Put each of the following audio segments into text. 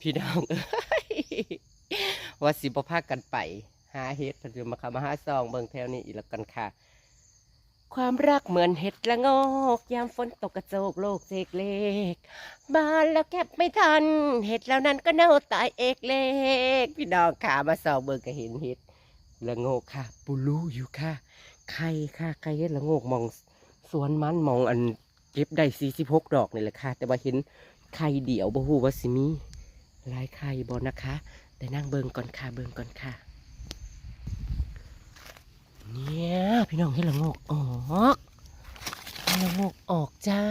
พี่น้องเอ้ยว่าสิบพากันไปหาเห็ดพิ่นสิมาเข้ามาหาซองเบิ่งแถวนี้อีกแล้วกันค่ะ ความรักเหมือนเห็ดละโงกยามฝนตกกระโจกโลกเสกเล็กบานแล้วแก็บไม่ทัน เห็ดแล้วนั้นก็เน่าตายเอกเล็กพี่น้องขามาซองเบิ่งก็เห็นเห็ดละโงกค่ะ ปูรูอยู่ค่ะไข่ค่ะไข่เห็ดละโงกมองสวนมันมองอันเก็บได้สี่สิบหกดอกนี่แหละค่ะ แต่ว่าเห็นไข่เดี่ยวบ่ฮู้ว่าสิมี หลายไข่บ่นะคะแต่นั่งเบิ่งก่อนค่ะเบิ่งก่อนค่ะ เนี่ยพี่น้องเห็ดละงกออกเห็ดละงกออกจ้า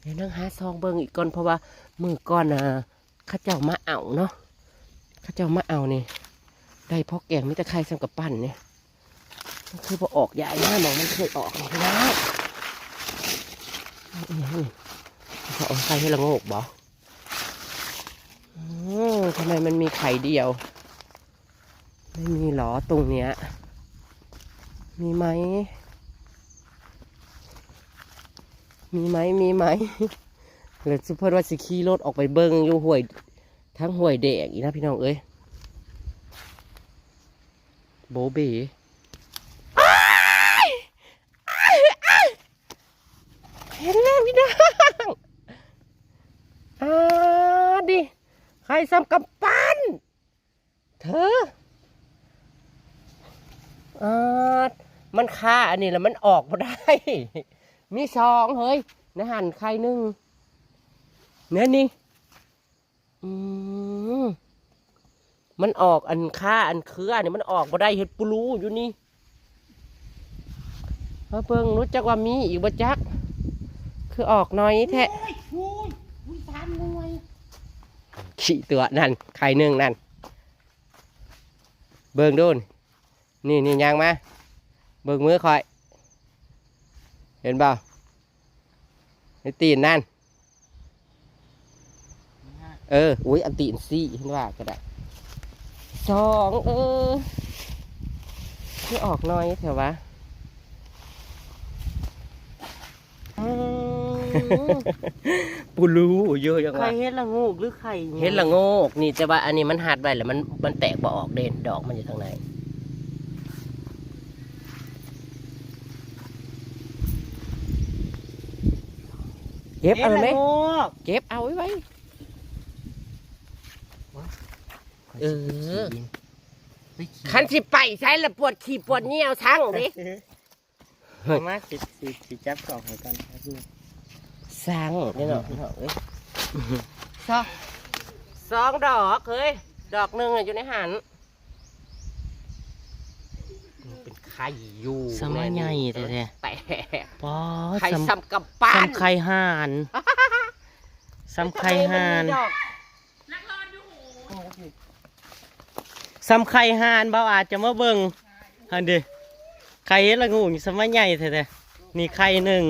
เดี๋ยวนั่งหาซองเบิ่งอีกก่อนเพราะว่ามือก่อนอะข้าเจ้ามาเอาเนาะข้าเจ้ามาเอานี่ได้พอกแกงมิตรไข่ซ้ำกับปั้นเนี่ยมันคือพอออกใหญ่หน้ามองมันเคยออกเลยนะนี่นี่พอออกไข่ให้ละงกบอืม ทำไมมันมีไข่เดียว ไม่มีหรอตรงเนี้ย มีไหม มีไหมมีไหมหรือสุพจน์ว่าสิขี่รถออกไปเบิ้งอยู่ห่วย ทั้งห่วยแดงอีกนะพี่น้องเอ้ยโบเบเห็นแล้วพี่น้องอ่าดิ ใคร ซ้ำกำปั้นเธออ่ามันค่าอันนี้แล้วมันออกมาได้ มีสองเฮ้ยนะหันใครหนึ่งเนี่ยนี่อืมมันออกอันค่าอันเครือนี่มันออกมาได้เห็ดปูรูอยู่นี่มาเบิ่งรู้จักว่ามีอีกบ่จัก คือออกน้อยแท้ โอ้ยโอ้ยโอ้ยสามหน่วย ขี่ตัวนั่นใครหนึ่งนั่น เบิ่งดูนนี่นี่ยางมา เบิ่งมือคอย เห็นเปล่าไอ้ตีนนั่น เออ อุ้ยอันตีนซี่เห็นว่าก็ได้สองเออที่ออกน้อยเถอะวะอ ปูรู้เยอะยังใครวะเฮ็ดละงูกหรือใครเห็ดละโงกนี่แต่ว่าอันนี้มันหัดไว้แล้วมันมันแตกบ่ออกเด่นดอกมันอยู่ทางไหนเก็บเฮ็เอาดไหมละงูกเก็บเอาไว้ไว้เออคันสิไปใช้ละปวดขี่ปวดเหนียวทั้งเด้เอามาสิสิสิจับสองให้กันครับ นี่สั่งนี่เนาะพี่น้องเอ้ยสองสองดอกเฮ้ยดอกหนึ่งอะอยู่ในหันมันเป็นไข่อยู่สมัยใหญ่แท้แตกๆป๊อไข่ซ้ำซ้ำกับปั้น ซ้ำไข่ห่านซ้ำไข่ห่านดอกซ้ำไข่ห่านเบาอาจจะมาเบิ่งหันดิไข่เฮ็ดละงูนี่สมัยใหญ่แท้ๆนี่ไข่หนึ่ง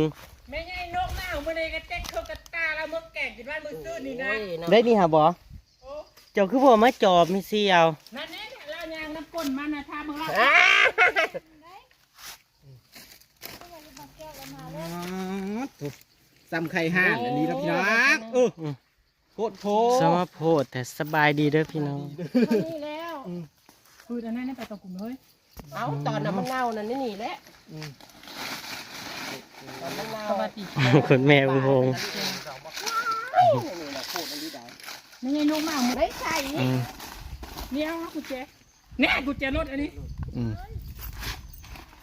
งแก่กินว่ามึงซื้อนี่นะโอ้ยเนาะได้นี่หาบ่โอ้เจ้าคือบ่มาจอบไม่เสียวนั่นนี่เรายางน้ำก้นมันนะถ้ามึงรักอ้าซ้ำไข่ห่านอันนี้นะพี่น้องเออโคตรโพสมาโพดแต่สบายดีเด้อพี่น้องนี่แล้วคืออันนั้นไปตะกุ่มเลยเอาตอนนั้นมันเน่านั่นนี่นี่แหละตอนมันเน่าสวัสดีคนแม่อุโมง ค์ไม่ใช่นกหน้ามึงไม่ใช่อืมเนี่ยกูเจ๊เนี่ยกูเจ๊รถอันนี้อืม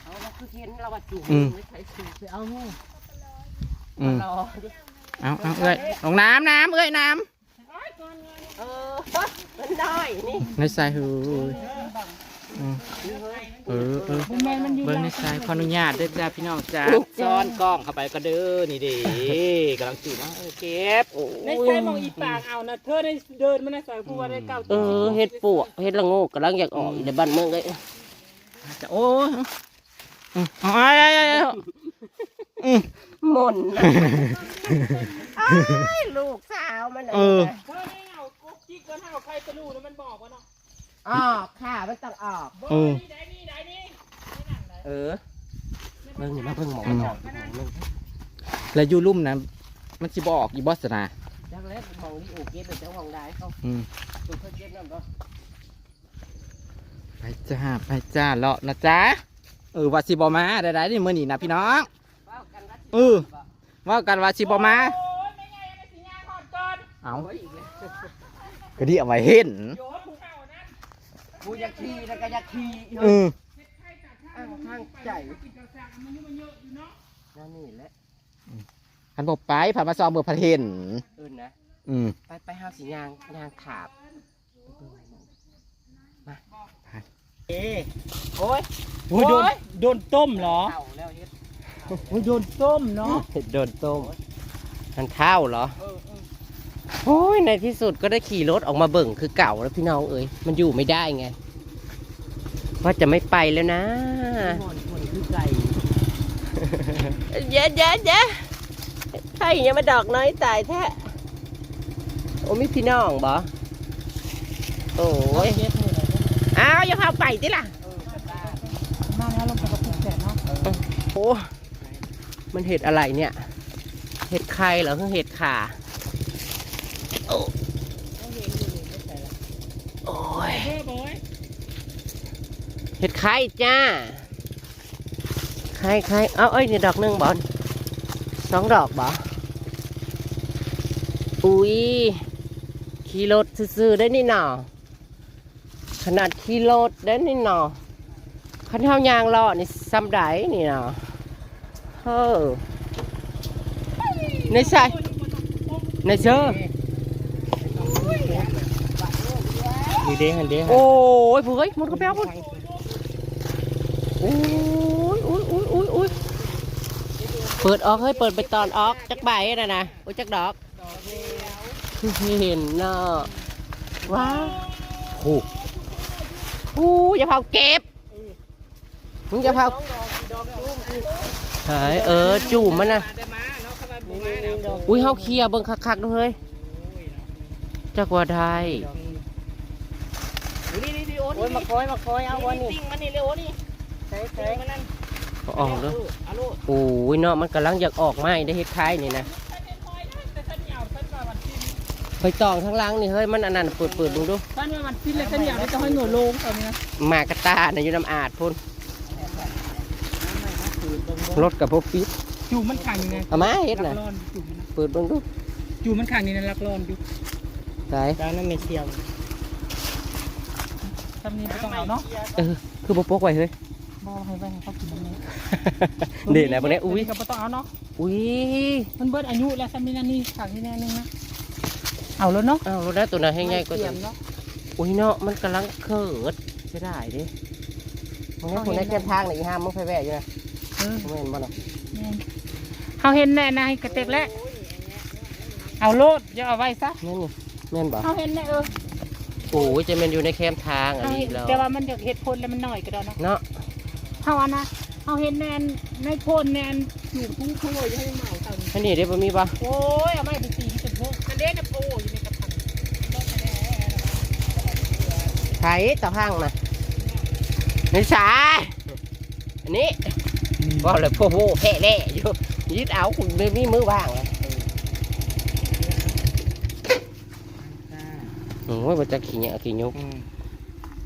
เอาเราคือเห็นเราว่าจุ่มอืมไม่ใช่จุ่มไปเอาอืมรอเอาเอาเอ้ยลงน้ำน้ำเอ้ยน้เออมันได้นี่ำในสายหูอืม เออเออบุญแมนมันยืนเบิ้งในสายขออนุญาตเด้อจ้าพี่น้องจ้าซ้อนกล้องเข้าไปก็เด้อนี่เดิกำลังจีบนะเออเก็บในใช้มองอีปากเอานะเธอได้เดินมาในสายผู้ว่าได้เก้าเออเฮ็ดปวกเฮ็ดละโงกกำลังอยากออกอยู่ในบ้านเมืองเลยจะโอ้ยอืมเอาเอาเอาเอาเอาอืมหมนนะอ้ายลูกสาวมันน่ะเออเธอได้เอากุ๊กจิ๊กกันเอาใครจะรู้นะมันบอกว่าเนาะออกค่ะมันต้องออกบอกเออนี่ได้นี่ได้นี่ เออเบิ่งนี่มาเบิ่งหมองอืมมันออกอีกหมองหนึงแล้วอยู่ลุ่มนะมันสิบออกอีบอสนะจักแล้วมองลีโอเก็บเป็นเจ้าของได้เขาอืมตัวเขาเก็บนั่นบ่ไปจ้าไปจ้าเลาะนะจ๊ะเออว่าสิบอมาได้ได้นี่มือนี่นะพี่น้องว้าวกันรัดเออว่ากันว่าสิบอมาโอ้ยไม่ไงอะไรสิยาทอดก่อนเอาไว้อีกแล้วก็ดีเอาไว้เห็น โยนภูเขานั้น กูอยากขี่แล้วก็อยากขี่เอออ้างทางใจกินกระซังมันยุ่งมันเยอะอยู่เนาะนั่นนี่แหละคันบอกไปผ่านมาซองเบอร์พันเห็นเอินนะอืมไปไปห้าสียางยางขาบเอ๊ะโอ้ยโอ้ยโดนโดนต้มเหรอเท่าแล้วเฮ็ดโอ้ยโดนต้มเนาะโดนต้มมันเท่าเหรอ โอ้ยในที่สุดก็ได้ขี่รถออกมาเบิ่งคือเก่าแล้วพี่น้องเอ้ยมันอยู่ไม่ได้ไงว่าจะไม่ไปแล้วนะมันมันคือไก่เยอะเยอะเยอะใช่ยังมาดอกน้อยตายแท้โอ้มีพี่น้องบ่โอ้ยเจ็บมือเลยอ้าวอย่าพาไปติล่ะมาแล้วลงไปกับผู้แสนเนาะโอ้มันเห็ดอะไรเนี่ย เห็ดไข่เหรอคือเห็ดข่าโอ้โอ้ย เบ้อโบย เห็ดไข่จ้าไข่ไข่เอาเอ้ยนี่ดอกหนึ่งบอลสองดอกบออุ้ยขี่รถซื่อๆได้นี่หนอขนาดขี่รถได้นี่หนอขันเท้ายางล้อนี่ซ้ำไดนี่หนอเฮ้อในใส่ในเชื่อดีเด้หันเด้โอ้ยผู้เฮ้ยมันก็แป๊วพุ่นโอ้ยอุ้ยอุ้ยอุ้ยอุ้ยเปิดออกเฮ้ยเปิดไปตอนออกจักใบนะนะโอ้ยจักดอกคือเห็นเนาะว้าวโอ้โหอย่าเผาเก็บมึงอย่าเผาหายเออจุ่มมันนะได้มาเนาะเข้ามาบูมาแล้วอุ้ยเฮาเคลียร์เบิ่งคักๆดูเฮ้ยจักว่าได้นี่นี่นี่โอ้โอ้ยมาคอยมาคอยเอาวันนี้ติ้งมันนี่เร็วนี่ ใส่ใส่เร็วมันนั่นก็ออกเด้ออาลูโอ้ยเนาะมันกำลังอยากออกไม้ได้เฮ็ดคล้ายนี่นะแต่ฉันเหนียวฉันว่ามันกินไปตองข้างล่างนี่เฮ้ยมันอันนั้นเปิดเปิดดูดูฉันว่ามันกินเลยฉันเหนียวมันจะให้หนูลงตอนนี้นะหมากระตาในยอยู่น้ำอาดพุ่นรถกับพวกฟิตจูมันขังยังไงเอามาเฮ็ดลัน่ะกร้อนจูมันเปิดเบิ่งดูจูมันขังนี่นะลักร้อนอยู่ใส่ด้านนั้นไม่เชียวทำนี้ไม่ต้องเอาเนาะเออคือบ่ปกไว้เฮ้ย บอให้ไว้ให้เขากินมันนี้เด่นนะพวกนี้อุ้ยก็ไม่ต้องเอาเนาะอุ้ยมันเบิดอายุแล้วซัมมินานี่ขังที่แน่นึงนะเอาแล้วเนาะอ้าวรถได้ตัวนั้นให้ง่ายกว่าเตรีตัยวมเนาะอุ้ยเนาะมันกำลังเคิดใช่ได้ดิมึงให้คนในแคมทางไหนอีห้ามมึงไปแวะอยู่นะเออมึงเห็นบ่เนาะแม่นเขาเห็นแน่นายกระเต็กแล้วเอาโลดอย่าเอาไว้ซะแม่นนี่แม่นบ่เขาเห็นแน่เออโอ้ยจะแม่นอยู่ในแคมทางอันนี้แล้วแต่ว่ามันอยากเห็ดพลแล้วมันหน่อยก็ได้เนาะเนาะ เขาอันนะเขาเห็นแนนในพลแนนอยู่ทุ่งเขาเลยให้เหมาตังอันนี้ได้บ่มีบ่โอ้ยเอาไม่ไปตีที่จุดพวกมันเด็กกับโอ้อยู่ในกระถางไผตะพังน่ะนี่สายอันนี้ว่าเลยพวกโว้แห่แล่อยู่ยึดเอาคุณไม่มีมือว่างเลยโอ้ยบ่จะขี่เนี่ยขี่ยุก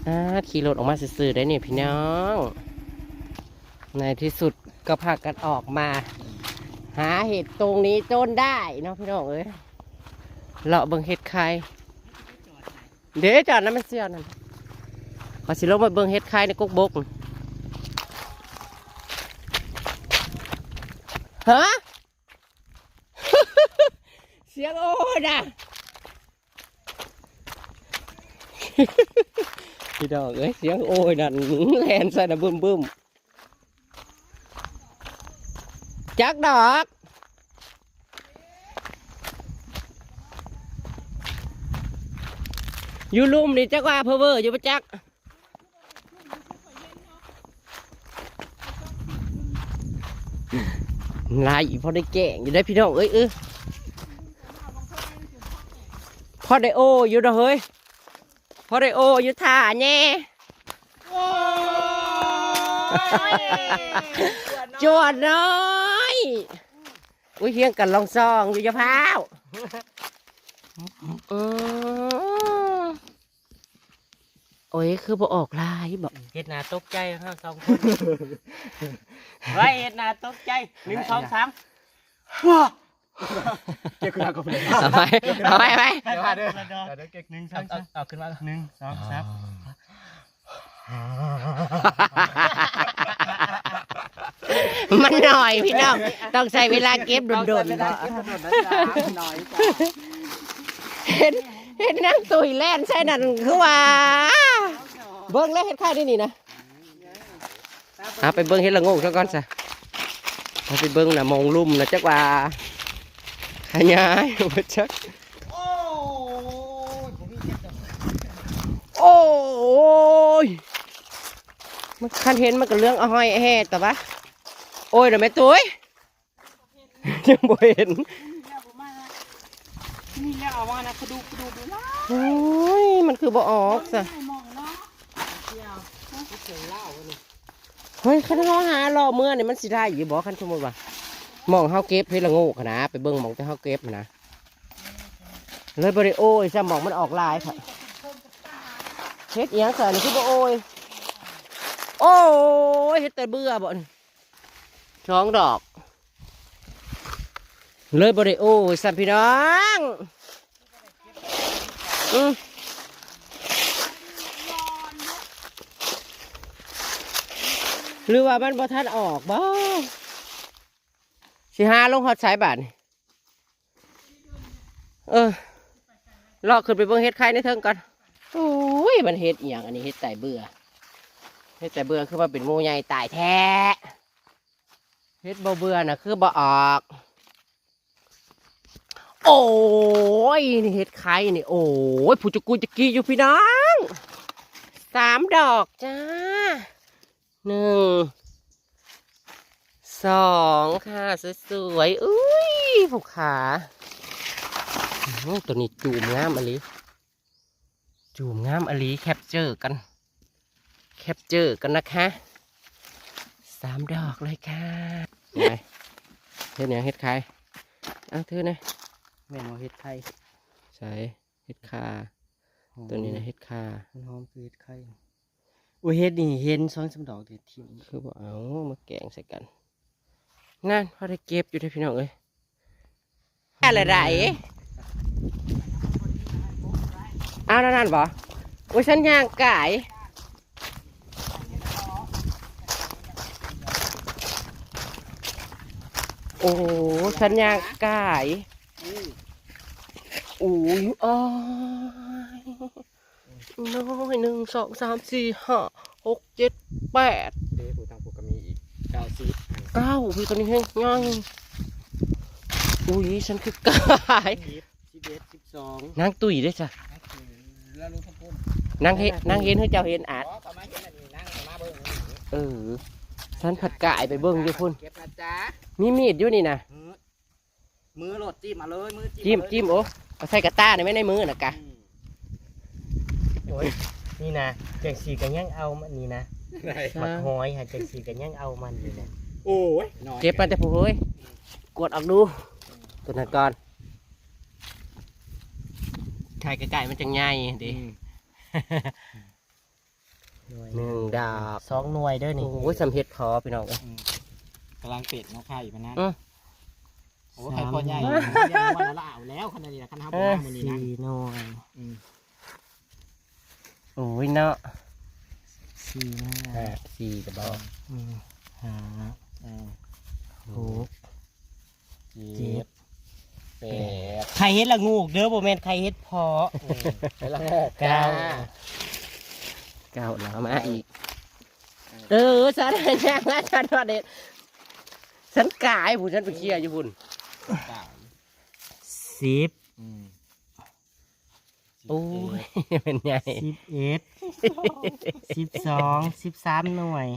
อ่าขี่รถออกมาซื่อๆได้นี่พี่น้อง ในที่สุดก็พากันออกมา หาเห็ดตรงนี้จนได้เนาะพี่น้องเอ้ยเลาะเบิ่งเห็ดใครเดี๋ยวจอดน้ำมันเสียนั่นขอสิลงมาเบิ่งเห็ดใครในกุกบกฮะเสียงโอ้ด่ะพี่ดอกเอ้ยเสียงโอ้ยนั่นแลนใส่นะบึ้มบึ้ม จักดอกอยู่ลุ่มนี่จักว่าเพอเวอร์อยู่ประจักลายอีกพอได้แก่งอยู่ได้พี่น้องเอ้ยเออพอได้โออยู่เด้อเฮ้ยพอได้โออยู่ท่าแน่จวดน้อย อุ้ยเฮียงกันลองซองอยู่อยะพร้าวอืมโอ้ยคือบ่ออกลายบอกเฮ็ดหน้าตกใจครับสองคนไว้เฮ็ดหน้าตกใจหนึ่งสองสามเก็บขึ้นมาก่อนเลยเอาไปเอาไปไปไปมาเด้อเด้อเดี๋ยวเก็บหนึ่งสเอาองเอาสามเอาขึ้นมาหนึ่งสองสาม มันหน่อยพี่น้องต้องใช้เวลาเก็บโดนๆได้เนาะเก็บโดนๆนะจ๊ะหน่อยจ้ะเห็นเห็นนั่งตุยแล่นใช่นั่นคือว่าเบิ้งแล้วเห็ดไข่ได้นี่นะเอาไปเบิ้งเห็ดละโงงซะก่อนซะเอาไปเบิ้งนะมองลุ่มนะจักว่าขยายบ่จักโอ้ยผมมีเก็บดอกโอ้ยมันคันเห็นมันก็เรื่องเอาห้อยแห่แต่ว่า โอ้ยเดี๋ยวแม่ตุ้ยยังบ่เห็นนี่แล้วเอาว่านะกระดูกระดูกดูนะโอ้ยมันคือบ่ออกซะมองเนาะเฮ้ยคันเขาหารอเมื่อนี่มันสิได้อยู่บ่คันสมมติว่ามองเฮาเก็บเฮ็ดละโงูขนาดไปเบิ่งมองแต่เฮาเก็บนะเลยบ่ได้โอ้ยซะมองมันออกลายค่ะเฮ็ดเอียังซะนี่คือบ่โอ้ยโอ้ยเฮ็ดแต่เบื่อบ่นี่ สองดอก เลยบ่ได้โอ้ยซะพี่น้องอืมหรือว่ามันบ่ทันออกบ่สิหาลงฮอดสายบาทนี่เออลอกขึ้นไปเบิ่งเฮ็ดไข่ในเทิงก่อนโอ้ยมันเฮ็ดอีหยังอันนี้เฮ็ดไตเบื่อเฮ็ดไตเบื่อคือว่าเป็นหมูใหญ่ตายแท้ เฮ็ดบ่เบื่อน่ะคือบ่ออก โอ้ยนี่เฮ็ดไข่นี่ โอ้ยผู้จักกูจักกี้อยู่พี่น้องสามดอกจ้าหนึ่งสองค่ะสวยๆอุ้ยผูกขาตัวนี้จูมงามอลีจูมงามอลีแคปเจอร์กัน แคปเจอร์กันนะคะ สามดอกเลยค่ะไงเฮ็ดเนี่ยงเฮ็ดใครเอาเธอนะแม่นว่าเฮ็ดไข่ใส่เฮ็ดคาตัวนี้นะเฮ็ดคามันหอมคือเฮ็ดไข่โอ้ยเฮ็ดนี่เห็นสองสามดอกเด็ดทิ่มคือบอกเอามาแกงใส่กันนั่นพอได้เก็บอยู่ที่พี่น้องเอ้ยอะไรไรอ้าวนั่นนั่นบ่โอ้ยฉันย่างไก่ โอ้ฉันย่างไก่โอ้ยอ้ายน้อยหนึ่งสองสามสี่ห้าหกเจ็ดแปดเด้ผู้ทางผู้ก็มีอีกเก้าสิบเก้าพี่ตัวนี้ให้ง่ายอุ้ยฉันคือกายสิบสิบเอ็ดสิบสองนางตุยได้อจ้ะแล้วรู้ทั้งพุ่มนางเห็นนางเห็นให้เจ้าเห็นอาจอ๋อ ประมาณนี้นั่นนี่นั่งมาเบิ่งเออฉันผัดกายไปเบิ้งอยู่พุ่นเก็บนะจ๊ะมีมีดอยู่นี่นะมือมือโหลดจิ้มมาเลยมือจิ้มจิ้มโอ้เอาใส่กระต้าในไม่ในมือนะกะโอ้ยนี่นะจังสีกันยังเอามันนี่นะได้มักหอยหาจังสีกันยังเอามันนี่นะโอ้ยน้อยเก็บมันแต่ผู้เฮ้ยกดออกดูตัวนั้นก่อนไข่กระไก่มันจะง่ายดิ หน่วยหนึ่งดาบสองหน่วยเด้อนี่โอ้ยสำเพ็ดพอพี่น้องเอ้ยกำลังเป็ดเนาะไข่มันนะอืมโอ้ไข่พอใหญ่เรียกว่าละเอาแล้วขนาดนี้นะคันห้าเอพัอนมันนี่นะสี่หน่วยอืมโอ้ยเนาะสี่หน่วยห้าสี่กระบอกอืมห้าอืมหก เจ็ด แปดไข่เฮ็ดละงูกเด้อบ่แม่นไข่เฮ็ดพอไปละหกเก้า เก้าแล้วมาอีก เออฉันย่างแล้วฉันว่าเด็ดฉันกายผู้ฉันไปเคลียร์อยู่พุ่นเก้าสิบอืมโอ้ยเป็นไงสิบเอ็ดสิบสองสิบสามหน่วย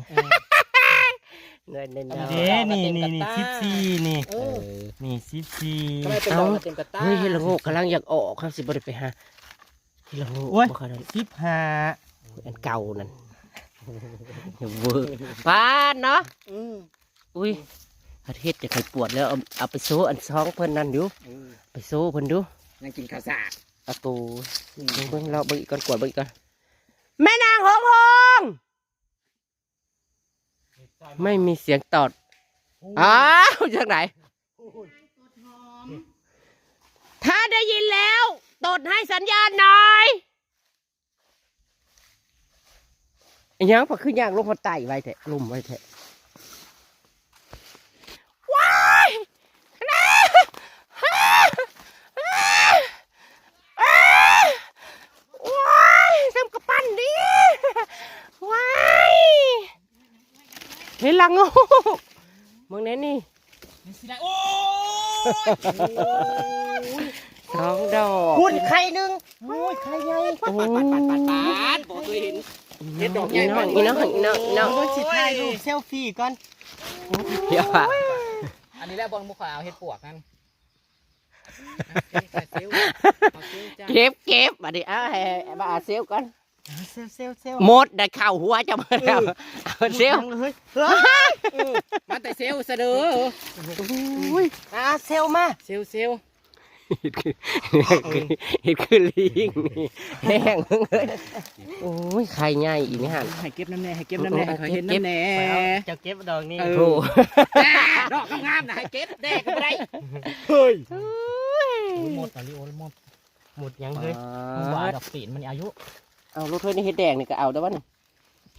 เงินเน้นเด้นี่นี่นี่สิบสี่นี่เออนี่สิบสี่ทำไมเป็นดอกละเต็มกระตาเฮ้ยเฮลโงกกำลังอยากออกครับสิบริไปหาเฮลโงกโอ้ยบ่ค่อยได้สิบห้า อันเก่านั่นอย่าเวอร์ปานเนาะอืมอุ้ยประเทศจะใครปวดแล้วเอาเอาไปโซ่อันซองเพิ่นนั่นดูอืมไปโซ่เพิ่นดูยังกินข้าวสากอาตูเบิ่งเบิ่งเราเบิ่งอีกก่อนกวดเบิ่งอีกก่อนแม่นางหงหงไม่มีเสียงตอดอ้าวจากไหนถ้าได้ยินแล้วตดให้สัญญาณหน่อย ไอ้ยังพอขึ้นยางลงพอไต่ไว้แทะลุ่มไว้แทะว้ายนะว้ายทำกระปั้นดิว้ายเฮ้ยลังโง่มึงไหนนี่โอ้สองดอกคุณไข่หนึ่งโอ้ยไข่ใหญ่โอ้ปัดปัดปัดปัดปัดบอกตัวเห็น เห็นดอกใหญ่อีน้องมากอีน้องอีน้องอีน้องเบิ่งสิถ่ายรูปเซลฟี่ก่อนเดี๋ยวอะอันนี้แหละบอลมุขเอาเห็ดปวกนั่นเก็บเก็บมาดิเอาให้มาเอาเซลก่อนเซลเซลเซลหมดได้เข้าหัวจะมาแล้วเอาเซลเฮ้ยมาแต่เซลล์เสนออุ้ยอ่าเซลมาเซลล์เซลล์ เห็ดคือเห็ดคือลิงนี่แห้งเลยโอ้ยไข่ใหญ่อีนี่หันให้เก็บน้ำแน่ให้เก็บน้ำแน่ให้เขาเห็นน้ำแน่จะเก็บดอกนี้เออโอ้ดอกงามๆนะให้เก็บแดกก็ไม่ได้เฮ้ยยหมดตอนนี้โอ้ยหมดหมดยังเฮ้ยมันว่าดอกตีนมันอายุเอาลูกถ้วยนี่เห็ดแดงนี่ก็เอาได้วะนี่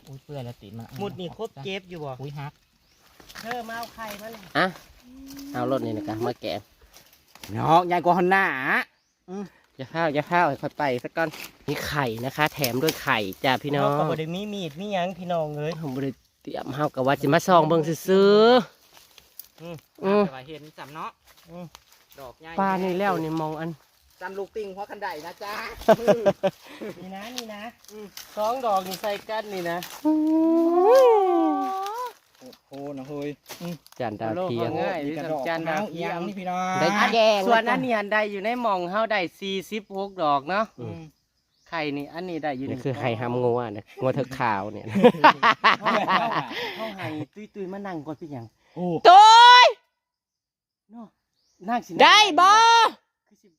อุ้ยเปื่อยแล้วติดมาหมดนี่ครบเก็บอยู่บ่อุ้ยฮักเธอมาเอาไข่มันอะเอารถนี่นะคะมาแกะ น้องใหญ่กว่าฮอนน่าอย่าข้าวอย่าข้าวให้ค่อยไปสักก่อนนี่ไข่นะคะ แถมด้วยไข่จ้าพี่น้องเขาก็บ่ได้มีมีดมีหยังพี่น้องเอ้ยผมบริเตรียมเฮากับว่าสิมาซองเบิ่งซื่อๆอืมอืมแต่ว่าเห็นจำเนาะอืมดอกใหญ่ปลานี่แล้วนี่มองอันจำลูกติงหัวคันไดนะจ๊ะนี่นะนี่นะสองดอกนี่ใส่กันนี่นะ โอ้นะเฮ้ยจานดาวเทียมง่ายมีกระดอกจานดาวเทีเทียยมมนี่พี่น้องได้แดงส่วนอันนี้อันใดอยู่ในหม่องเฮาได้46ดอกเนาะอืมไข่นี่อันนี้ได้อยู่นี่คือไข่หำงัวนะงัวเถกขาวเนี่ยเฮาเฮาให้ตุ้ยๆมานั่งก่อนพี่หยังโอ้ตุ้ยเนาะนั่งสิได้บ่คือสิ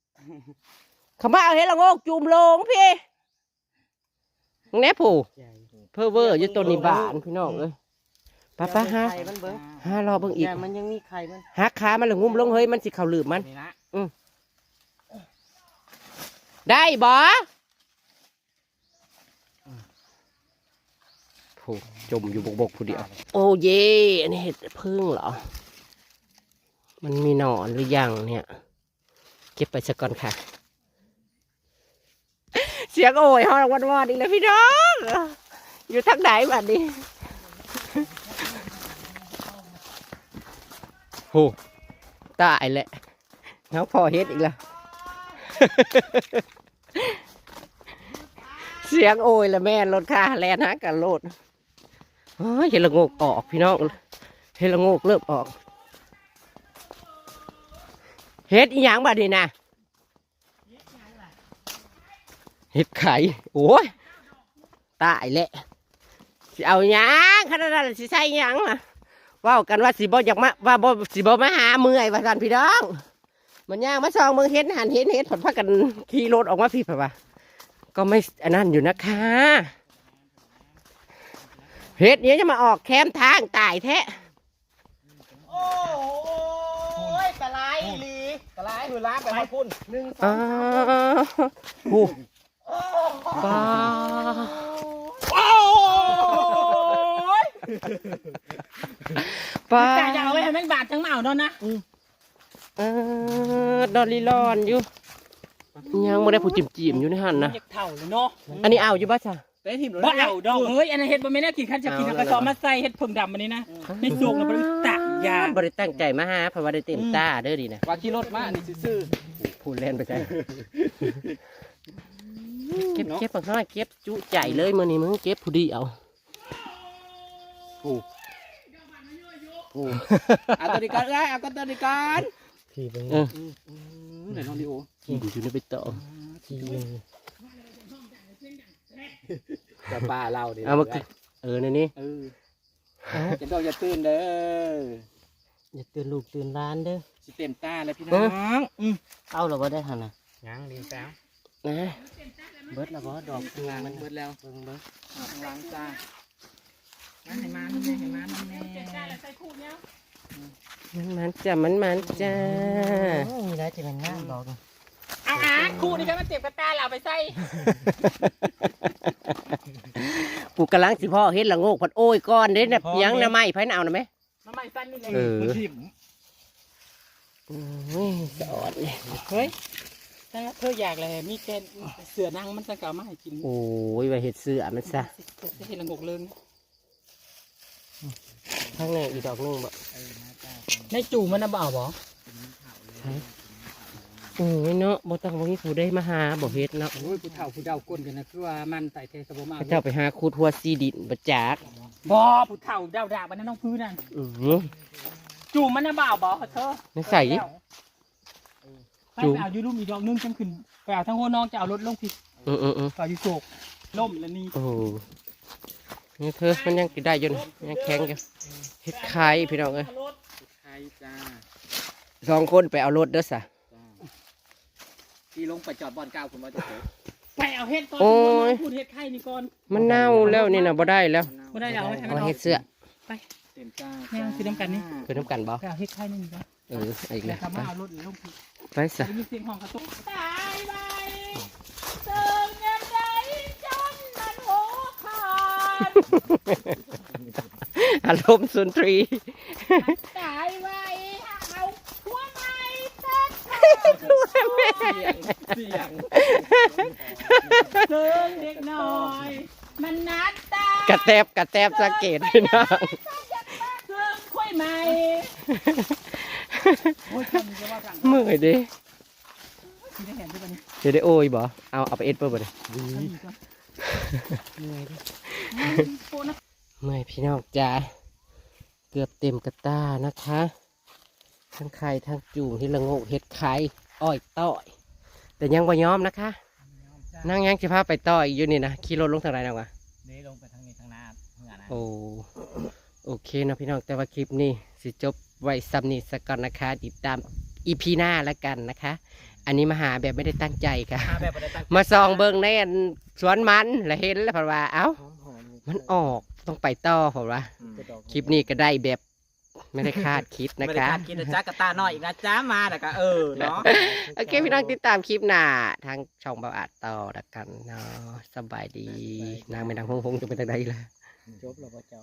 เขามาเอาเฮ็ดละโงกจุ่มลงพี่แน่ผู้ใหญ่เพ้อเวอร์อยู่ต้นนี้บานพี่น้องเอ้ยไป้าป้าฮะไข่มันเบิ่งฮะรอเบิ่งอีกย่ามันยังมีไข่มันหักขามันละงุ้มลงเฮ้ยมันสิเข้าหลืบมัน นี่นะได้บ่ผู้จมอยู่บกบกผู้เดียว โอ้เย่อันนี้เห็ดพึ่งเหรอ มันมีหนอนหรือยังเนี่ย เก็บไปสักก่อนค่ะ เสียงโอยฮอวันวอนอีกแล้วพี่น้อง อยู่ทางไหนบัดนี้โหตายแหละน้องพอเฮ็ดอีกแล้ว เสียงโอยละแม่นรถค่าแลนฮะกันโลดเฮ้ยเห็นละโงกออกพี่น้องเห็นละโงกเริ่มออกเฮ็ดอีหยังบัดนี้นะเฮ็ดไข่โอ้ยตายแหละสิเอาหยังขนาดนั้นสิใช่หยังอะเว่ากันว่าสิบ่อยากมาว่าบ่สิบ่มาหาเมื่อยว่าซั่นพี่น้อง มันย่างมาซองเมืองเฮ็ดหันเฮ็ดเฮ็ดผลพักกันขี่รถออกมาพี่ป่ะวะก็ไม่อันนั้นอยู่นะคะเฮ็ดเนี้ยจะมาออกแคมทางตายแท้โอ้ยกะไรอีหลีกระไรหือล้างไปให้พุ่นหนึ่งสออ้างวหูป้าโอ้ ยป้าแต่จะเอาไว้ให้มันบาดทั้งเหมาเนาะนะเออดอลลี่รอนอยู่ยังไม่ได้ผู้จิมจิมๆอยู่ในหันนะเด็กเท่าเลยเนาะอันนี้เอาอยู่บ้าจ้ะเต้ทิมบ่เอาดอกเฮ้ยอันนั้นเฮ็ดบ่แม่นแนวกินคันจะกินกระสอบมาใส่เฮ็ดผึ่งดำอันนี้นะในสูงน่ะบ่ได้ตักยาบริตั้งใจมาหาเพราะว่าได้เต็มตาเด้อดีนะว่าขี่รถมานี่ซื่อพูดเล่นไปใช่เก็บเก็บปังน้อยเก็บจุใจเลยมื่อนี้มึงเก็บผู้เดียวๆโอ้เอา ตัวนี้ก่อนได้เอาก็ตัวนี้ก่อนพี่เป็นเออไหนน้องดิโอกินอยู่ในใบตองพี่เป็นจะป้าเล่าดิเอามากินเออในนี้เออจะต้องอย่าตื่นเด้ออย่าตื่นลูกตื่นร้านเด้อสิเต็มตาเลยพี่น้องเอาหรอว่าได้หันนะเยังดีแซวนะเบิดและบ่ดอกเกลือมันเบิดแล้วเบิ่งเบิ่งข้างหลังจ้า มันให้มานั่นแน่ให้มานั่นแน่มันมันจ้ะมันมันจ้าโอ้ยมีได้จะเป็นงานดอกเอาอะคู่นี่ก็มาเจ็บกระตาเราไปใส่กูกำลังสิพ่อเฮ็ดละโงกพัดโอ้ยก้อนเด้น่ะยังน่ะไม้ไผน่ะเอาน่ะแม่น้ำใหม่สั้นนี่เลยเออมันทิ่มอืมสอดนี่เฮ้ยถ้าเธออยากเลยมีแกนเสือนั่งมันจะเก่ามาให้กิน โอ้ยว่าเฮ็ดเสื้อมันซะจะเห็นละงกเลิง ข้างในอีกดอกหนึงบ่ในจู่มันน่ะบ่เอาบ่โอ้ยเนาะบ่ต้องบ่มีผู้ใดมาหาบ่เฮ็ดเนาะโอ้ยผู้เฒ่าผู้เฒ่าก้นกันนะคือว่ามันไต่เทสบมาพระเจ้าไปหาคูดหัวซีดินบ่จักบ่ผู้เฒ่าดาวดาบันนั้นน้องพื้นนั่นอือจู่มันน่ะบ่เอาบ่เธอไม่ใส่ดิไปไปเอาอยู่รูมอีกดอกนึงจังขึ้นไปเอาทั้งหัวน้องจะเอารถลงผิดอืออืออือไปเอาอยู่โศกล่มแล้วนี่โอ้โห นี่เธอมันยังกินได้อยู่นะยังแข็งอยู่เฮ็ดไข่พี่น้องเอ้ยใครจ้าสองคนไปเอารถเด้อซะจ้าที่ลงไปจอดบอลเก้าคุณว่าจะเจอไปเอาเฮ็ดก่อนโอ้ยพูดเฮ็ดไข่นี่ก่อนมันเน่าแล้วนี่น่ะบ่ได้แล้วบ่ได้แล้วเอาไว้ทำเอาเฮ็ดเสื้อเต็มจ้าแม่เอาคือน้ำกันนี่คือน้ำกันบ่ไปเอาเฮ็ดไข่นี่ก่อนเออเอาอีกแล้แล้ววทำไปมาเอารถลงผิดไปซะได้ยินเสียงห้องกระตุ้นตายไป อารมณ์สุนทรีตายไปเอาหัวไม้เต้นเสียงเติมเด็กน้อย มันนัดตากระแทบกระแทบสังเกตพี่น้องเติมค่อยใหม่โอ้ยคนจะว่าสั่งเมื่อยเดิที่ได้เห็นใช่ปะนี่เดี๋ยวได้โอ้ยบ่เอาเอาไปเอ็ดเปิ้ลบ่เด้ อันนี้ก่อนเมื่อยเด้โอ้นะเมื่อยพี่น้องจ้าเกือบเต็มกระตานะคะ ทั้งไข่ทั้งจูงที่ละโงกเห็ดไข่อ้อยต้อย แต่ยังบ่ยอมนะคะ นั่งยังจะพาไปต่ออีกอยู่นี่นะขี่รถลงทางไหนนะวะนี่ลงไปทางนี้ทางหน้าเมื่อนะโอ้โอเคนะพี่น้องแต่ว่าคลิปนี้สิจบไว้ซ้ำนี้สักก่อนนะคะ ติดตามอีพีหน้าแล้วกันนะคะ อันนี้มาหาแบบไม่ได้ตั้งใจค่ะมาแบบบ่ได้ตั้งมาซองเบิ่งในอันสวนมันแล้วเห็นแล้วเพราะว่าเอ้า หอมมันออกต้องไปต่อเพราะว่าคลิปนี้ก็ได้แบบไม่ได้คาดคิดนะไม่ได้คะคาดคิดนะจ้ากระตาน้อยอีกนะจ้ามาแต่ก็เออเนาะ โอเคพี่น้องติดตามคลิปหน้าทางช่องเบาอาจต่อละกันเนาะสบายดี นางไม่นางหงหงจะเป็นทางใดล่ะ จบแล้วบ่เจ้า